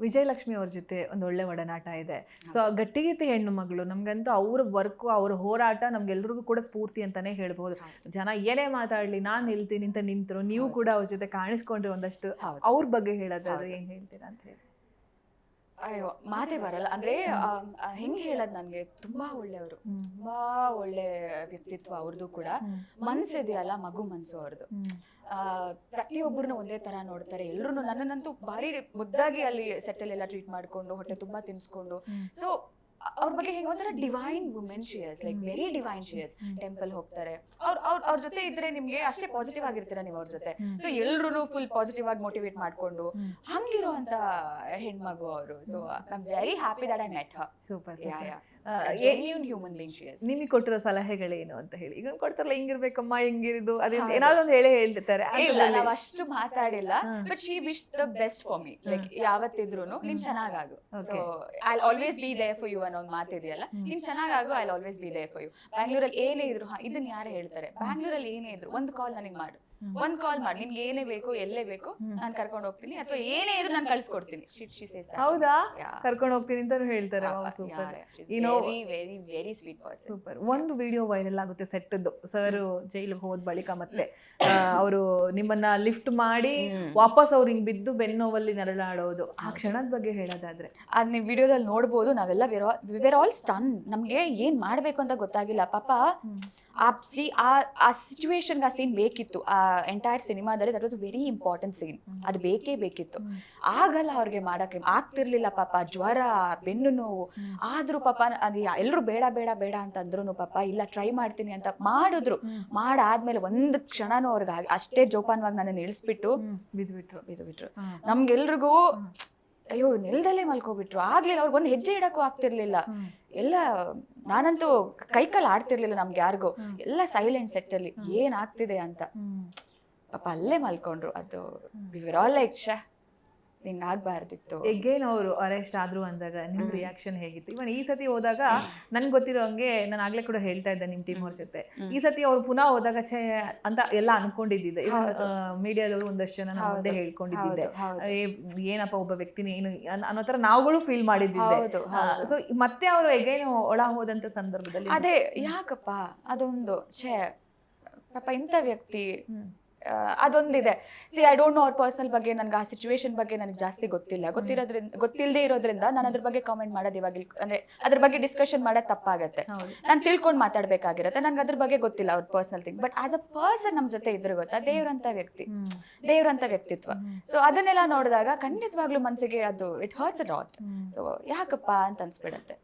ವಿಜಯಲಕ್ಷ್ಮಿ ಅವ್ರ ಜೊತೆ ಒಂದು ಒಳ್ಳೆ ಒಡನಾಟ ಇದೆ. ಸೊ ಗಟ್ಟಿಗೀತೆ ಹೆಣ್ಣು ಮಗಳು ನಮ್ಗಂತೂ ಅವ್ರ ವರ್ಕು ಅವ್ರ ಹೋರಾಟ ನಮ್ಗೆಲ್ರಿಗೂ ಕೂಡ ಸ್ಫೂರ್ತಿ ಅಂತಾನೆ ಹೇಳ್ಬೋದು ಜನ ಏನೇ ಮಾತಾಡ್ಲಿ ನಾನ್ ನಿಲ್ತೀನಿ ಅಂತ ನಿಂತರು ನೀವು ಕೂಡ ಅವ್ರ ಜೊತೆ ಕಾಣಿಸ್ಕೊಂಡ್ರಿ ಒಂದಷ್ಟು. ಅವ್ರ ಬಗ್ಗೆ ಹೇಳೋದಾದ್ರೆ ಏನ್ ಹೇಳ್ತೀರಾ ಅಂತ ಹೇಳಿ. ಅಯ್ಯೋ ಮಾತೇ ಬರಲ್ಲ ಅಂದ್ರೆ ಹೆಂಗ್ ಹೇಳದ್ ನನ್ಗೆ ತುಂಬಾ ಒಳ್ಳೆಯವರು. ತುಂಬಾ ಒಳ್ಳೆ ವ್ಯಕ್ತಿತ್ವ ಅವ್ರದ್ದು ಕೂಡ. ಮನ್ಸಿದೆಯಲ್ಲ ಮಗು ಮನ್ಸು ಅವ್ರದ್ದು. ಆ ಪ್ರತಿಯೊಬ್ಬರನ್ನ ಒಂದೇ ತರ ನೋಡ್ತಾರೆ ಎಲ್ರು ನನ್ನನ್ನಂತೂ ಭಾರಿ ಮುದ್ದಾಗಿ ಅಲ್ಲಿ ಸೆಟಲ್ ಎಲ್ಲ ಟ್ರೀಟ್ ಮಾಡ್ಕೊಂಡು ಹೊಟ್ಟೆ ತುಂಬಾ ತಿನ್ಸ್ಕೊಂಡು. ಸೊ ಅವ್ರ ಬಗ್ಗೆ ಹೆಂಗ ಒಂಥರ divine women she is like. Very divine ಶಿಯರ್ಸ್. Temple ಹೋಗ್ತಾರೆ. ಅವ್ರ ಅವ್ರ ಅವ್ರ ಜೊತೆ ಇದ್ರೆ ನಿಮ್ಗೆ ಅಷ್ಟೇ ಪಾಸಿಟಿವ್ ಆಗಿರ್ತೀರಾ ನೀವು ಅವ್ರ ಜೊತೆ. ಸೊ ಎಲ್ರು ಫುಲ್ ಪಾಸಿಟಿವ್ ಆಗಿ ಮೋಟಿವೇಟ್ ಮಾಡ್ಕೊಂಡು. ಹಂಗಿರುವಂತ ಹೆಣ್ಮಗು ಅವರು. So I am very happy that I met her super human being is ನಿಮಗೆ ಕೊಟ್ಟಿರೋ ಸಲಹೆಗಳೇನು ಅಂತ ಹೇಳಿ. ಈಗ ಕೊಡ್ತಾರಲ್ಲ ಹಿಂಗಿರ್ಬೇಕಮ್ಮ ಹಿಂಗಿರಿದು ಅದೇ. ಏನಾದ್ರು ಒಂದು ಹೇಳಿ ಹೇಳ್ತಿರ್ತಾರೆ ಅಷ್ಟು ಮಾತಾಡಿಲ್ಲ. But she wish the best for me like ಯಾವತ್ತಿದ್ರು ನೀನ್ ಚೆನ್ನಾಗಾಗು. I always be for you ಅನ್ನೋ ಒಂದು ಮಾತಿದೆಯಲ್ಲ ಇದೆಯಲ್ಲ? ನೀನ್ ಚೆನ್ನಾಗಾಗು I always be there for you ಬ್ಯಾಂಗ್ಳೂರಲ್ಲಿ ಏನೇ ಇದ್ರು ಇದನ್ನ ಯಾರು ಹೇಳ್ತಾರೆ? ಬ್ಯಾಂಗ್ಳೂರಲ್ಲಿ ಏನೇ ಇದ್ರು ಒಂದು ಕಾಲ್ ನನಗೆ ಮಾಡು. ಒಂದ್ ಕಾಲ್ ಮಾಡಿ. ನಿಮ್ಗೆ ಏನೇ ಬೇಕು ಎಲ್ಲೇ ಬೇಕು. ನಾನು ಕರ್ಕೊಂಡು ಹೋಗ್ತೀನಿ. ಅಥವಾ ಏನೇ ಇದ್ರು ನಾನು ಕಳ್ಸಿಕೊಡ್ತೀನಿ. ಹೌದಾ. ಕರ್ಕೊಂಡು ಹೋಗ್ತೀನಿ ಅಂತಾನು ಹೇಳ್ತಾರೆ. ವೆರಿ ಸ್ವೀಟ್ ಸೂಪರ್ ಒಂದು ವಿಡಿಯೋ ವೈರಲ್ ಆಗುತ್ತೆ ಸೆಟ್ಟದ್ದು. ಸರ್ ಜೈಲಿಗೆ ಹೋದ ಬಳಿಕ ಮತ್ತೆ. ಅವರು ನಿಮ್ಮನ್ನ ಲಿಫ್ಟ್ ಮಾಡಿ ವಾಪಸ್ ಅವ್ರು ಹಿಂಗ್ ಬಿದ್ದು ಬೆನ್ನೋವಲ್ಲಿ ನರಳಾಡೋದು. ಆ ಕ್ಷಣದ ಬಗ್ಗೆ ಹೇಳೋದಾದ್ರೆ. ಅದ್ ನೀವು ವಿಡಿಯೋದಲ್ಲಿ ನೋಡ್ಬೋದು ನಾವೆಲ್ಲ ವಿವೇರ್ ಆಲ್ ಸ್ಟನ್ ನಮ್ಗೆ ಏನ್ ಮಾಡ್ಬೇಕು ಅಂತ ಗೊತ್ತಾಗಿಲ್ಲ. ಪಾಪ ಆ ಸಿ ಆ ಆ ಸಿಚುವೇಶನ್ಗೆ ಆ ಸೀನ್ ಬೇಕಿತ್ತು. ಆ ಎಂಟೈರ್ ಸಿನಿಮಾದಲ್ಲಿ that was very important scene ಅದು ಬೇಕೇ ಬೇಕಿತ್ತು. ಆಗಲ್ಲ ಅವ್ರಿಗೆ ಮಾಡಕ್ಕೆ. ಆಗ್ತಿರ್ಲಿಲ್ಲ ಪಾಪ. ಜ್ವರ ಬೆನ್ನು ನೋವು. ಆದ್ರೂ ಪಾಪ ಅದು ಎಲ್ಲರೂ ಬೇಡ ಬೇಡ ಬೇಡ ಅಂತ ಅಂದ್ರು ಪಾಪ ಇಲ್ಲ ಟ್ರೈ ಮಾಡ್ತೀನಿ ಅಂತ ಮಾಡಿದ್ರು. ಮಾಡಾದ್ಮೇಲೆ ಒಂದ್ ಕ್ಷಣನೂ ಅವ್ರಿಗೆ ಅಷ್ಟೇ ಜೋಪಾನವಾಗಿ ನನ್ನ ಇಳಿಸ್ಬಿಟ್ಟು ಬಿದ್ಬಿಟ್ರು. ಇದು ಬಿಟ್ರು ಹ್ಮ್. ನಮ್ಗೆಲ್ರಿಗೂ. ಅಯ್ಯೋ ನೆಲದಲ್ಲೇ ಮಲ್ಕೋಬಿಟ್ರು. ಆಗ್ಲಿಲ್ಲ ಅವ್ರಿಗೆ ಒಂದು ಹೆಜ್ಜೆ ಇಡಕ್ಕೂ ಆಗ್ತಿರ್ಲಿಲ್ಲ. ಎಲ್ಲ ನಾನಂತೂ ಕೈಕಲ್ ಆಡ್ತಿರ್ಲಿಲ್ಲ ನಮ್ಗೆ ಯಾರಿಗೂ. ಎಲ್ಲ ಸೈಲೆಂಟ್ ಸೆಟ್ ಅಲ್ಲಿ ಏನ್ ಆಗ್ತಿದೆ ಅಂತ. ಪಾಪ ಅಲ್ಲೇ ಮಲ್ಕೊಂಡ್ರು. ಅದು ವಿವರ್ ಆಲ್ ಲೈಕ್ ಶ ಹಿಂಗ್ ಆಗ್ಬಾರ್ದಿತ್ತು. ಎಗೇನ್ ಅವರು ಅರೆಸ್ಟ್ ಆದ್ರು ಅಂದಾಗ ನಿಮ್ ರಿಯಾಕ್ಷನ್ ಹೇಗಿತ್ತು? ಇವನ್ ಈ ಸತಿ ಹೋದಾಗ ನನ್ಗೆ ಗೊತ್ತಿರೋ ಹಂಗೆ ನಾನು ಆಗ್ಲೇ ಕೂಡ ಹೇಳ್ತಾ ಇದ್ದೆ ನಿಮ್ ಟೀಮ್ ಅವ್ರ ಜೊತೆ. ಈ ಸತಿ ಅವ್ರು ಪುನಃ ಹೋದಾಗ ಛೇ ಅಂತ ಎಲ್ಲ ಅನ್ಕೊಂಡಿದ್ದಿದ್ದೆ. ಮೀಡಿಯಾದವರು ಒಂದಷ್ಟು ಜನ ಮುಂದೆ ಹೇಳ್ಕೊಂಡಿದ್ದೆ ಹೇಳ್ಕೊಂಡಿದ್ದಿದ್ದೆ ಏನಪ್ಪ ಒಬ್ಬ ವ್ಯಕ್ತಿನ ಏನು ಅನ್- ಅನ್ನೋ ತರ ನಾವುಗಳು ಫೀಲ್ ಮಾಡಿದ್ದಿದ್ದೆ. ಸೊ ಮತ್ತೆ ಅವರು ಎಗೇನ್ ಒಳ ಹೋದಂತ ಸಂದರ್ಭದಲ್ಲಿ ಅದೇ ಯಾಕಪ್ಪ ಅದೊಂದು ಛೇ ಪಾಪ ಇಂಥ ವ್ಯಕ್ತಿ ಅದೊಂದಿದೆ. ಸಿ ಐ ಡೋಂಟ್ ನೋ ಅವ್ರ ಪರ್ಸನಲ್ ಬಗ್ಗೆ ನನ್ಗೆ ಆ ಸಿಚುವೇಶನ್ ಬಗ್ಗೆ ನನಗೆ ಜಾಸ್ತಿ ಗೊತ್ತಿಲ್ಲ. ಗೊತ್ತಿರೋದ್ರಿಂದ ಗೊತ್ತಿಲ್ಲದೆ ಇರೋದ್ರಿಂದ ನಾನು ಅದ್ರ ಬಗ್ಗೆ ಕಾಮೆಂಟ್ ಮಾಡೋದು ಇವಾಗ ಅಂದ್ರೆ ಅದ್ರ ಬಗ್ಗೆ ಡಿಸ್ಕಷನ್ ಮಾಡೋದು ತಪ್ಪಾಗತ್ತೆ. ನಾನು ತಿಳ್ಕೊಂಡು ಮಾತಾಡ್ಬೇಕಾಗಿರತ್ತೆ. ನನಗೆ ಅದ್ರ ಬಗ್ಗೆ ಗೊತ್ತಿಲ್ಲ ಅವ್ರ personal thing but as a person ನಮ್ಮ ಜೊತೆ ಇದ್ರೆ ಗೊತ್ತಾ? ದೇವ್ರಂತ ವ್ಯಕ್ತಿ. ದೇವ್ರಂತ ವ್ಯಕ್ತಿತ್ವ. ಸೊ ಅದನ್ನೆಲ್ಲ ನೋಡಿದಾಗ ಖಂಡಿತವಾಗ್ಲೂ ಮನಸ್ಸಿಗೆ ಅದು it hurts uh hmm. So ಯಾಕಪ್ಪ ಅಂತ ಅನ್ಸ್ಬಿಡತ್ತೆ.